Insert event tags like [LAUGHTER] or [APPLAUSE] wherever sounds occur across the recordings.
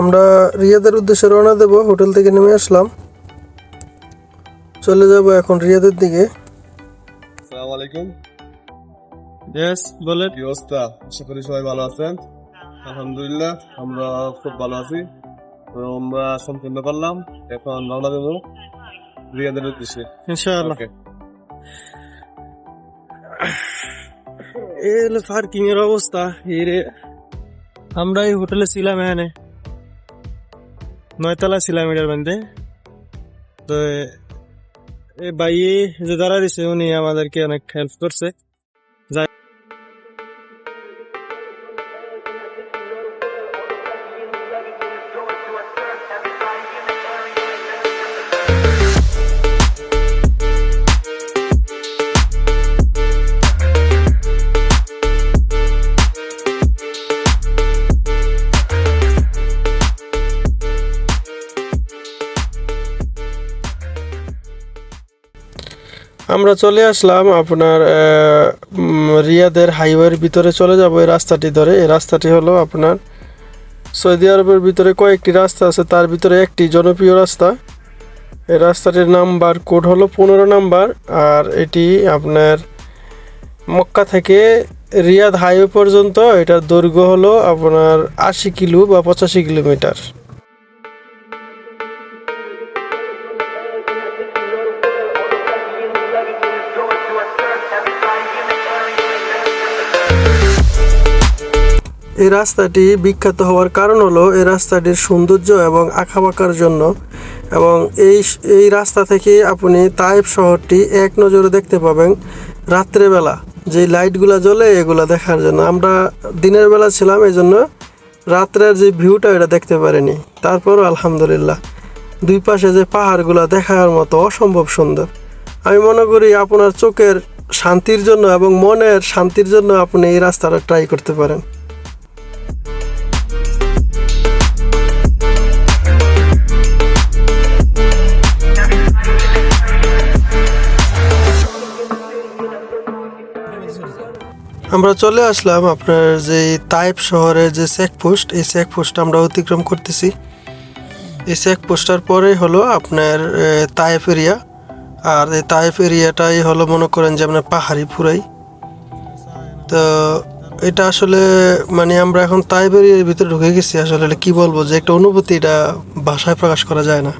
আমরা রিয়াদের উদ্দেশ্যে রওনা দেব হোটেল থেকে নেমে আসলাম। চলে যাব এখন রিয়াদের দিকে। আসসালামু আলাইকুম ইয়েস বলেন। কি অবস্থা? আশা করি সবাই ভালো আছেন। আলহামদুলিল্লাহ আমরা খুব ভালো আছি। তো আমরা সম্পূর্ণ করলাম। এখন রওনা দেবো রিয়াদের উদ্দেশ্যে। ইনশাআল্লাহ। হলো পার্কিং এর অবস্থা। এই রে আমরা এই হোটেলে ছিলাম এখানে। নয়তলা ছিলাম এটার মধ্যে তো ভাই যে দাঁড়া দিছে উনি আমাদেরকে অনেক হেল্প করছে আমরা চলে আসলাম আপনার রিয়াদের হাইওয়ের ভিতরে চলে যাব এই রাস্তাটি ধরে। এই রাস্তাটি হলো আপনার সৌদি আরবের ভিতরে কয়েকটি রাস্তা আছে, তার ভিতরে একটি জনপ্রিয় রাস্তা। এই রাস্তাটির নাম্বার কোড হলো পনেরো নাম্বার আর এটি আপনার মক্কা থেকে রিয়াদ হাইওয়ে পর্যন্ত। এটার দৈর্ঘ্য হলো আপনার আশি কিলো বা পঁচাশি কিলোমিটার। এই রাস্তাটি বিখ্যাত হওয়ার কারণ হলো এই রাস্তাটির সৌন্দর্য এবং আঁকাবাঁকার জন্য। এবং এই এই রাস্তা থেকে আপনি তাইপ শহরটি এক নজরে দেখতে পাবেন রাত্রেবেলা। যে লাইটগুলো জ্বলে এগুলো দেখার জন্য। আমরা দিনের বেলা ছিলাম এই জন্য রাত্রের যে ভিউটা এটা দেখতে পারিনি। তারপরও আলহামদুলিল্লাহ, দুই পাশে যে পাহাড়গুলো দেখার মতো অসম্ভব সুন্দর। আমি মনে করি আপনার চোখের শান্তির জন্য এবং মনের শান্তির জন্য আপনি এই রাস্তাটা ট্রাই করতে পারেন। আমরা চলে আসলাম আপনার যে তাইপ শহরের যে চেকপোস্ট এই চেকপোস্ট আমরা অতিক্রম করতেছি। এই চেক চেকপোস্টার পরেই হলো আপনার তাইফ এরিয়া আর এই তাইফ এরিয়াটাই হলো মনে করেন যে আপনার পাহাড়ি ফুরাই। তো এটা আসলে মানে আমরা এখন তাইফ এরিয়ার ভিতরে ঢুকে গেছি, আসলে কি বলব যে একটা অনুভূতি, এটা ভাষায় প্রকাশ করা যায় না।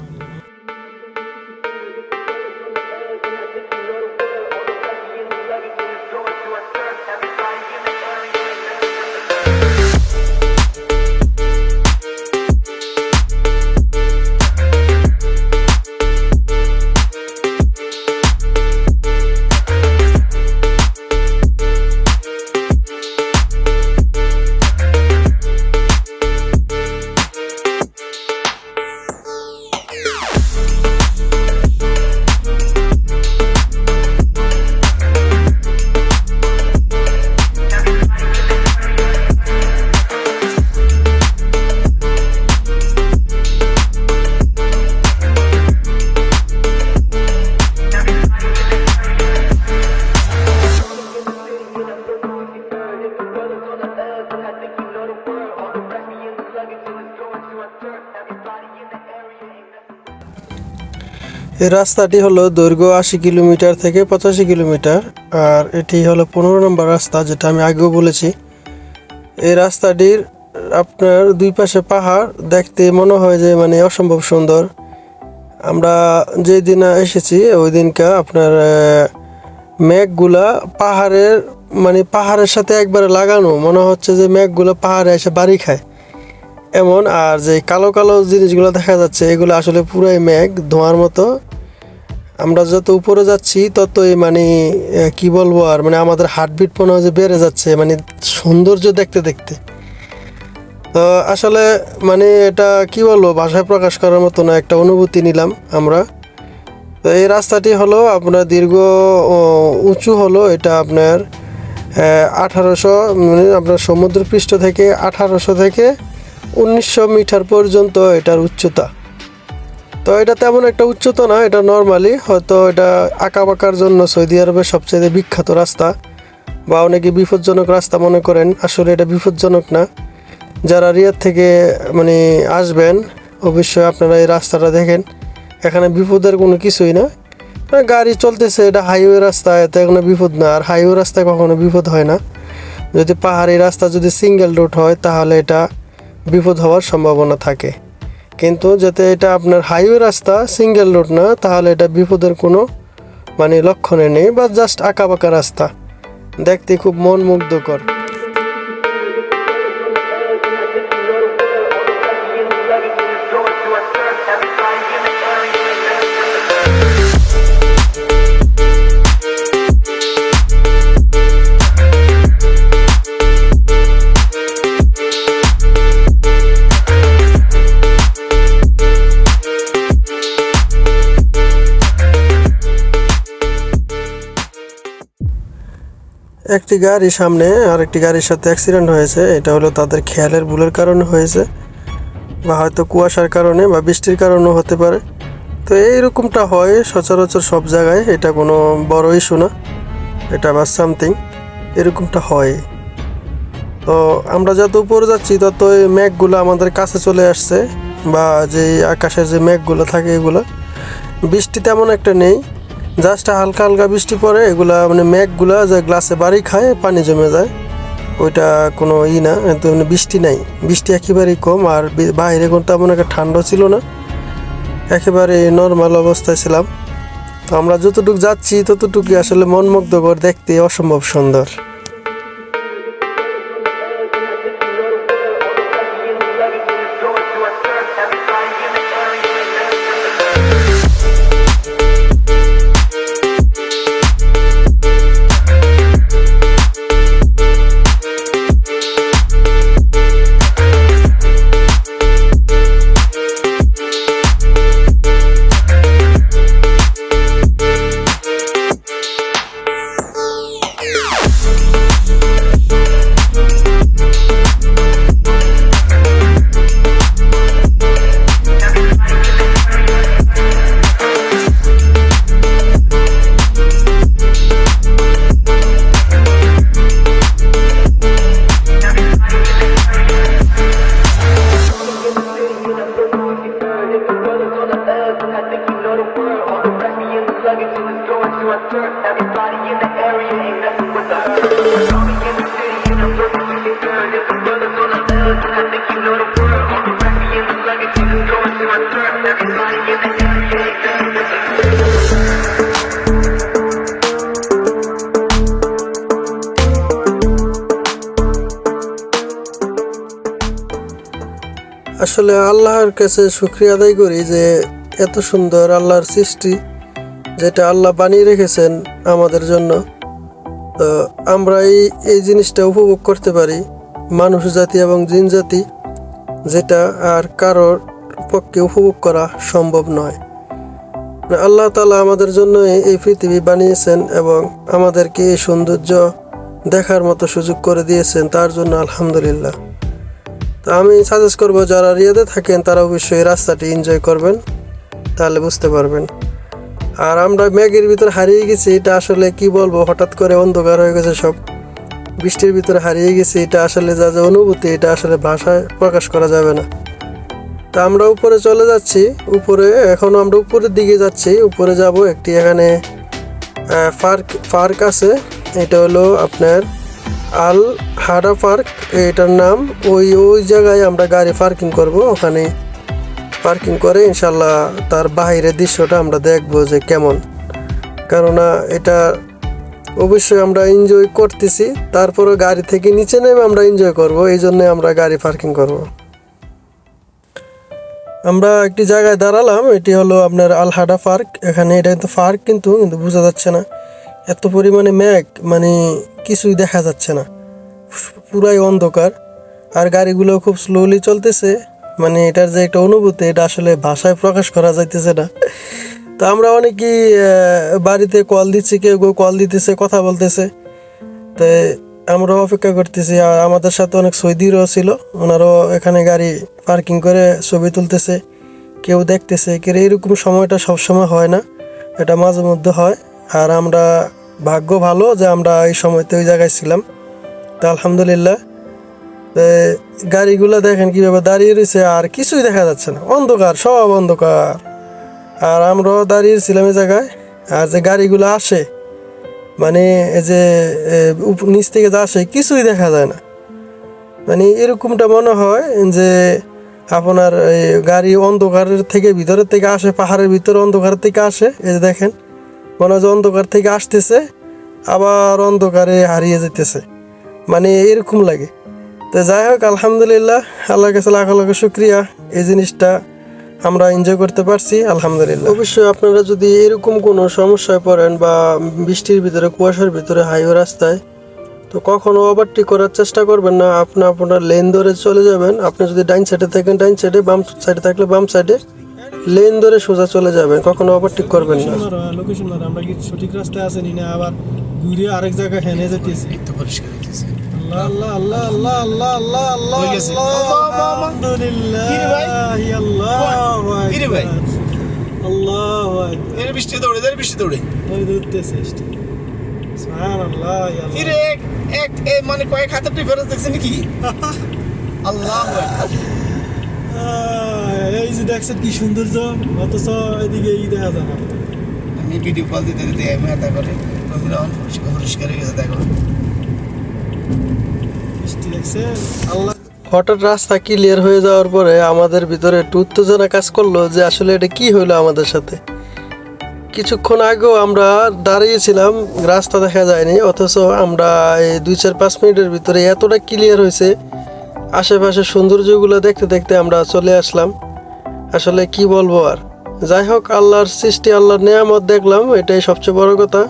এই রাস্তাটি হলো দৈর্ঘ্য আশি কিলোমিটার থেকে পঁচাশি কিলোমিটার, আর এটি হলো পনেরো নম্বর রাস্তা, যেটা আমি আগেও বলেছি। এই রাস্তাটির আপনার দুই পাশে পাহাড়, দেখতে মনে হয় যে মানে অসম্ভব সুন্দর। আমরা যেই দিন এসেছি, ওই দিনকা আপনার মেঘগুলা পাহাড়ের মানে পাহাড়ের সাথে একবারে লাগানো। মনে হচ্ছে যে মেঘগুলো পাহাড়ে এসে বাড়ি খায়। এমন, আর যে কালো কালো জিনিসগুলো দেখা যাচ্ছে, এগুলো আসলে পুরাই মেঘ, ধোঁয়ার মতো। আমরা যত উপরে যাচ্ছি, ততই মানে কি বলব আর মানে আমাদের হার্টবিট মনে হয় যে বেড়ে যাচ্ছে মানে সৌন্দর্য দেখতে দেখতে। তো আসলে মানে এটা কি বলব ভাষায় প্রকাশ করার মতো না, একটা অনুভূতি নিলাম আমরা। তো এই রাস্তাটি হলো আপনার দীর্ঘ উঁচু হলো, এটা আপনার আঠারোশো মানে আপনার সমুদ্রপৃষ্ঠ থেকে আঠারোশো থেকে উনিশশো মিটার পর্যন্ত এটার উচ্চতা। তো এটা তেমন একটা উচ্চতা না, এটা নর্মালি হয়তো এটা আঁকাবাঁকার জন্য সৌদি আরবের সবচেয়ে বিখ্যাত রাস্তা বা অনেকে বিপজ্জনক রাস্তা মনে করেন, আসলে এটা বিপজ্জনক না। যারা রিয়াদ থেকে মানে আসবেন, অবশ্যই আপনারা এই রাস্তাটা দেখেন। এখানে বিপদের কোনো কিছুই না। গাড়ি চলতেছে, এটা হাইওয়ে রাস্তা, এতে কোনো বিপদ না। আর হাইওয়ে রাস্তায় কখনো বিপদ হয় না। যদি পাহাড়ি রাস্তা যদি সিঙ্গেল রুট হয়, তাহলে এটা বিপদ হওয়ার সম্ভাবনা থাকে। কিন্তু যাতে এটা আপনার হাইওয়ে রাস্তা সিঙ্গেল রোড না, তাহলে এটা বিপদের কোনো মানে লক্ষণে নেই বা জাস্ট আঁকা বাঁকা রাস্তা। দেখতে খুব মন মুগ্ধকর একটি গাড়ি সামনে আর একটি গাড়ির সাথে অ্যাক্সিডেন্ট হয়েছে। এটা হলো তাদের খেয়ালের ভুলের কারণে হয়েছে বা হয়তো কুয়াশার কারণে বা বৃষ্টির কারণেও হতে পারে। তো এইরকমটা হয় সচরাচর সব জায়গায়। এটা কোনো বড় ইস্যু না। এটা বা সামথিং এরকমটা হয়। তো আমরা যত উপরে যাচ্ছি, তত এই মেঘগুলো আমাদের কাছে চলে আসছে বা যে আকাশের যে মেঘগুলো থাকে এগুলো। বৃষ্টি তেমন একটা নেই। জাস্ট হালকা হালকা বৃষ্টি পড়ে, এগুলা মানে মেঘগুলা যে গ্লাসে বাড়ি খায়, পানি জমে যায়। ওইটা কোনো ই না কিন্তু এমনি বৃষ্টি নাই। বৃষ্টি একেবারেই কম, আর বাইরে কোনো তেমন একটা ঠান্ডা ছিল না। একেবারে নর্মাল অবস্থায় ছিলাম। তো আমরা যতটুকু যাচ্ছি, ততটুকুই আসলে মনমুগ্ধকর, দেখতে অসম্ভব সুন্দর। আসলে আল্লাহর কাছে শুক্রিয়া আদায় করি যে এত সুন্দর আল্লাহর সৃষ্টি যেটা আল্লাহ বানিয়ে রেখেছেন আমাদের জন্য। তো আমরা এই এই জিনিসটা উপভোগ করতে পারি, মানুষ জাতি এবং জিন জাতি, যেটা আর কারোর পক্ষে উপভোগ করা সম্ভব নয়। আল্লাহ তালা আমাদের জন্য এই পৃথিবী বানিয়েছেন এবং আমাদেরকে এই সৌন্দর্য দেখার মতো সুযোগ করে দিয়েছেন, তার জন্য আলহামদুলিল্লাহ। তো আমি সাজেস্ট করব যারা রিয়াদে থাকেন, তারা অবশ্যই রাস্তাটি এনজয় করবেন, তাহলে বুঝতে পারবেন। আর আমরা ম্যাগের ভিতরে হারিয়ে গেছি, এটা আসলে কি বলব, হঠাৎ করে অন্ধকার হয়ে গেছে সব। বৃষ্টির ভিতরে হারিয়ে গেছি, এটা আসলে যা যা অনুভূতি, এটা আসলে ভাষায় প্রকাশ করা যাবে না। তা আমরা উপরে চলে যাচ্ছি, উপরে, এখন আমরা উপরের দিকে যাচ্ছি, উপরে যাব একটি এখানে পার্ক পার্ক আছে, এটা হলো আপনার আল হাডা পার্ক, এটার নাম ওই ওই জায়গায় আমরা গাড়ি পার্কিং করব, ওখানে পার্কিং করে ইনশাল্লাহ তার বাইরের দৃশ্যটা আমরা দেখব যে কেমন। কেননা এটা অবশ্যই আমরা এনজয় করতেছি তারপরে গাড়ি থেকে নিচে নেমে আমরা এনজয় করব, এই জন্য আমরা গাড়ি পার্কিং করব। আমরা একটি জায়গায় দাঁড়ালাম, এটি হলো আপনার আলহাডা পার্ক, এখানে এটা কিন্তু পার্ক কিন্তু কিন্তু বোঝা যাচ্ছে না। এত পরিমাণে মেঘ মানে কিছুই দেখা যাচ্ছে না। পুরাই অন্ধকার। আর গাড়িগুলো খুব স্লোলি চলতেছে। মানে এটার যে একটা অনুভূতি, এটা আসলে ভাষায় প্রকাশ করা যাইতেছে না। তো আমরা অনেকেই বাড়িতে কল দিচ্ছি, কেউ কেউ কল দিতেছে, কথা বলতেছে। তো আমরা অপেক্ষা করতেছি। আর আমাদের সাথে অনেক সৌদিরও ছিল। ওনারও এখানে গাড়ি পার্কিং করে ছবি তুলতেছে। কেউ দেখতেছে। কেউ এরকম সময়টা সবসময় হয় না। এটা মাঝে মধ্যে হয়। আর আমরা, ভাগ্য ভালো যে আমরা এই সময়তে ওই জায়গায় ছিলাম। তা আলহামদুলিল্লাহ। গাড়িগুলো দেখেন কীভাবে দাঁড়িয়ে রয়েছে, আর কিছুই দেখা যাচ্ছে না। অন্ধকার, সব অন্ধকার। আর আমরাও দাঁড়িয়েছিলাম এই জায়গায়, আর যে গাড়িগুলো আসে মানে এই যে নিচ থেকে যা আসে, কিছুই দেখা যায় না। মানে এরকমটা মনে হয় যে, আপনার এই গাড়ি অন্ধকারের থেকে ভিতরের থেকে আসে, পাহাড়ের ভিতরে অন্ধকারের থেকে আসে, এই যে দেখেন। মনে হয় অন্ধকার থেকে আসতেছে, আবার অন্ধকারে হারিয়ে যেতেছে মানে এরকম লাগে। তো যাই হোক, আলহামদুলিল্লাহ, আল্লাহর কাছে লাখ লাখ শুক্রিয়া। এই জিনিসটা আমরা এনজয় করতে পারছি, আলহামদুলিল্লাহ। অবশ্যই আপনারা যদি এরকম কোনো সমস্যায় পড়েন বা বৃষ্টির ভিতরে, কুয়াশার ভিতরে, হাইওয়ে রাস্তায়, তো কখনো ওভারটেক করার চেষ্টা করবেন না। আপনি আপনার লেন ধরে চলে যাবেন। আপনি যদি ডাইন সাইডে থাকেন, ডাইন সাইডে বাম সাইডে থাকলে বাম সাইডে লেন ধরে সোজা চলে যাবেন কখনো ওভারটেক করবেন না। লোকেশন মারা আমরা কি সঠিক রাস্তায় আছেনি না আবার ঘুরে আরেক জায়গায় হেনে যেতেছি তো পরিষ্কার হইতেছে। আল্লাহ আল্লাহ আল্লাহ আল্লাহ আল্লাহ আল্লাহ আল্লাহ আল্লাহ, আল্লাহ। আলহামদুলিল্লাহ। ভাই? আল্লাহ কি ভাই? আল্লাহ এর বৃষ্টি দৌড়ে এর বৃষ্টি দৌড়ে। ওই দূরতেছে সুবহানাল্লাহ ইয়া কিরে এক এক মানে কয়েক হাতের ডিফারেন্স দেখছেন নাকি? [LAUGHS] আল্লাহ এই যে দেখছেন কি সৌন্দর্য অথচ এদিকে ই দেখা যায় না। আমি ভিডিও কল দিতে দিতে আমি করে ওগুলো অন পরিষ্কার পরিষ্কার হয়ে গেছে দেখো। বৃষ্টি দেখছেন আল্লাহ। হঠাৎ রাস্তা ক্লিয়ার হয়ে যাওয়ার পরে আমাদের ভিতরে একটু উত্তেজনা কাজ করল যে আসলে এটা কি হলো আমাদের সাথে। কিছুক্ষণ আগেও আমরা দাঁড়িয়েছিলাম রাস্তা দেখা যায়নি অথচ আমরা এই দুই চার পাঁচ মিনিটের ভিতরে এতটা ক্লিয়ার হয়েছে। আশেপাশে সৌন্দর্যগুলো দেখতে দেখতে আমরা চলে আসলাম। আসলে কি বলব আর? যাই হোক, আল্লাহর সৃষ্টি, আল্লাহর নেয়ামত দেখলাম, এটাই সবচেয়ে বড় কথা।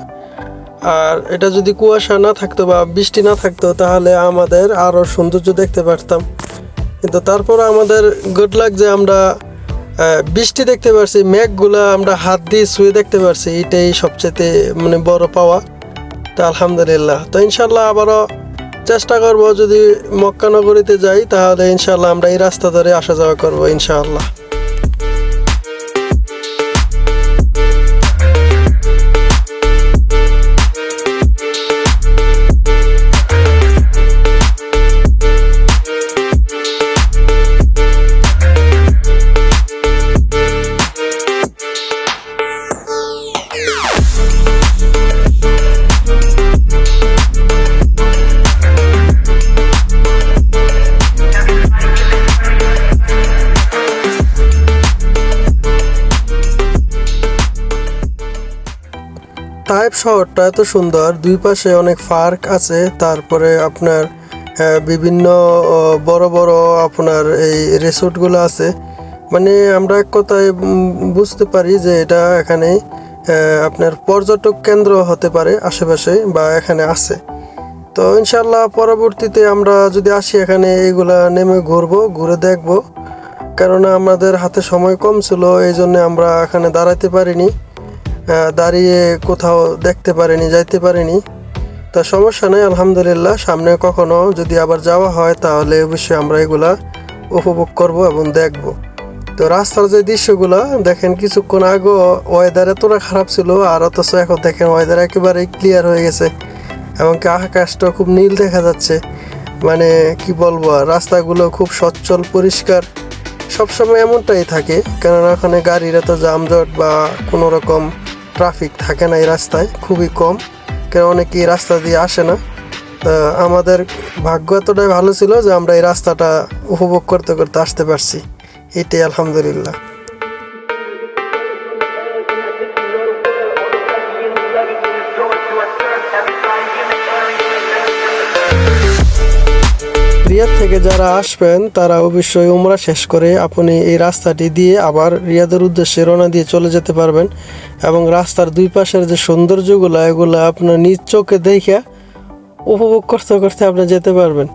আর এটা যদি কুয়াশা না থাকতো বা বৃষ্টি না থাকতো, তাহলে আমাদের আরও সৌন্দর্য দেখতে পারতাম। কিন্তু তারপর আমাদের গুড লাক যে আমরা বৃষ্টি দেখতে পারছি, মেঘগুলা আমরা হাত দিয়ে শুয়ে দেখতে পারছি, এটাই সবচেয়ে মানে বড় পাওয়া। তো আলহামদুলিল্লাহ। তো ইনশাল্লাহ আবারও চেষ্টা করব, যদি মক্কানগরীতে যাই, তাহলে ইনশাল্লাহ আমরা এই রাস্তা ধরে আসা যাওয়া করব, ইনশাআল্লাহ। টাইপ শহরটা এত সুন্দর, দুই পাশে অনেক পার্ক আছে, তারপরে আপনার বিভিন্ন বড় বড় আপনার এই রিসোর্টগুলো আছে। মানে আমরা এক কথায় বুঝতে পারি যে এটা এখানে আপনার পর্যটক কেন্দ্র হতে পারে আশেপাশে বা এখানে আছে। তো ইনশাল্লাহ পরবর্তীতে আমরা যদি আসি এখানে, এগুলা নেমে ঘুরবো, ঘুরে দেখব। কেননা আমাদের হাতে সময় কম ছিল এই জন্য আমরা এখানে দাঁড়াতে পারিনি। দাঁড়িয়ে কোথাও দেখতে পারিনি, যাইতে পারিনি। তা সমস্যা নেই, আলহামদুলিল্লাহ। সামনে কখনো যদি আবার যাওয়া হয়, তাহলে অবশ্যই আমরা এগুলা উপভোগ করব এবং দেখব। তো রাস্তার যে দৃশ্যগুলো, দেখেন কিছুক্ষণ আগে ওয়েদার এতটা খারাপ ছিল, আর অথচ এখন দেখেন ওয়েদার একেবারে ক্লিয়ার হয়ে গেছে। এমনকি আকাশটা খুব নীল দেখা যাচ্ছে। মানে কি বলব রাস্তাগুলো খুব সচ্ছল, পরিষ্কার। সবসময় এমনটাই থাকে, কেননা ওখানে গাড়ির এত যানজট বা কোনো রকম ট্রাফিক থাকে না এই রাস্তায়, খুবই কম। কেন অনেকে এই রাস্তা দিয়ে আসে না। আমাদের ভাগ্য এতটাই ভালো ছিল যে আমরা এই রাস্তাটা উপভোগ করতে করতে আসতে পারছি। এটাই আলহামদুলিল্লাহ। রিয়াদ থেকে যারা আসবেন, তারা অবশ্যই উমরা শেষ করে আপনি এই রাস্তাটি দিয়ে আবার রিয়াদের উদ্দেশ্যে রওনা দিয়ে চলে যেতে পারবেন এবং রাস্তার দুই পাশের যে সৌন্দর্যগুলো, এগুলো আপনার নিজ চোখে দেখে উপভোগ করতে করতে আপনি যেতে পারবেন।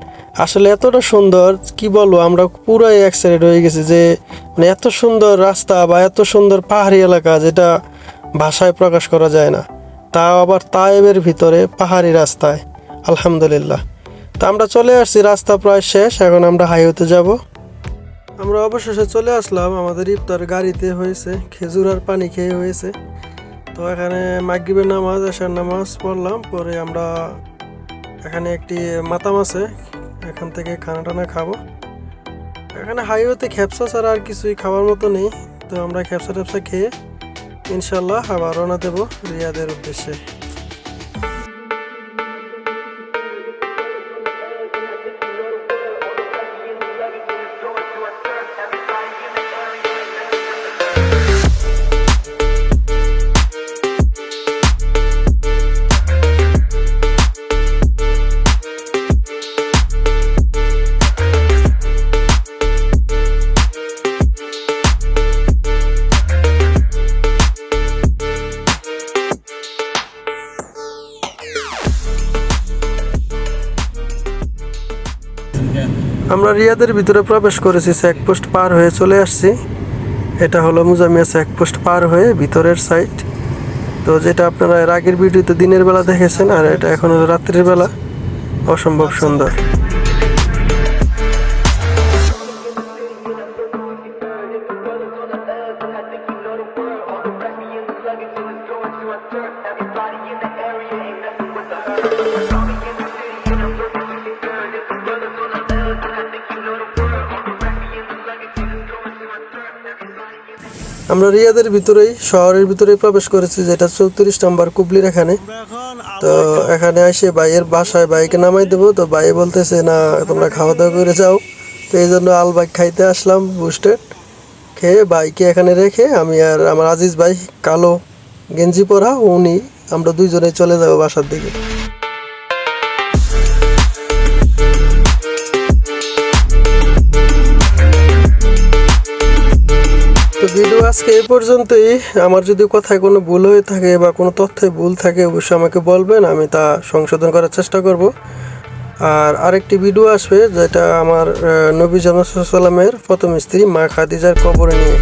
আসলে এতটা সুন্দর, কি বলব, আমরা পুরাই এক্সাইটেড হয়ে গেছি যে মানে এত সুন্দর রাস্তা বা এত সুন্দর পাহাড়ি এলাকা যেটা ভাষায় প্রকাশ করা যায় না। তাও আবার তায়েবের ভিতরে পাহাড়ি রাস্তায়। আলহামদুলিল্লাহ। তো আমরা চলে আসছি, রাস্তা প্রায় শেষ, এখন আমরা হাইওয়েতে যাব। আমরা অবশেষে চলে আসলাম, আমাদের ইফতার গাড়িতে হয়েছে, খেজুর আর পানি খেয়ে হয়েছে। তো এখানে মাগরিবের নামাজ এশার নামাজ পড়লাম, পরে আমরা এখানে একটি মাতাম আছে, এখান থেকে খানা টানা খাব। এখানে হাইওয়েতে খেপসা ছাড়া আর কিছুই খাওয়ার মতো নেই, তো আমরা খেপসা টেপসা খেয়ে ইনশাল্লাহ আবার রওনা দেবো রিয়াদের উদ্দেশ্যে। আমরা রিয়াদের ভিতরে প্রবেশ করেছি, চেকপোস্ট পার হয়ে চলে আসছি। এটা হলো মুজামিয়া চেকপোস্ট পার হয়ে ভিতরের সাইড তো যেটা আপনারা এর আগের ভিডিওতে দিনের বেলা দেখেছেন, আর এটা এখন রাত্রির বেলা। অসম্ভব সুন্দর। আমরা রিয়াদের ভিতরেই, শহরের ভিতরেই প্রবেশ করেছি, যেটা চৌত্রিশ নম্বর কুবলির এখানে। তো এখানে এসে ভাইয়ের বাসায় বাইকে নামাই দেবো। তো ভাই বলতেছে, না, তোমরা খাওয়া দাওয়া করে যাও। তো এই জন্য আলবাইক খাইতে আসলাম বুস্টেড খেয়ে বাইকে এখানে রেখে আমি আর আমার আজিজ ভাই, কালো গেঞ্জি পরা, উনি, আমরা দুইজনে চলে যাব বাসার দিকে। ভিডিও আজকে এই পর্যন্তই। আমার যদি কথায় কোনো ভুল হয়ে থাকে বা কোনো তথ্যে ভুল থাকে, অবশ্যই আমাকে বলবেন, আমি তা সংশোধন করার চেষ্টা করব। আর আরেকটি ভিডিও আসবে, যেটা আমার নবী জামাসাল্লামের প্রথম স্ত্রী মা খাদিজার কবরে নিয়ে।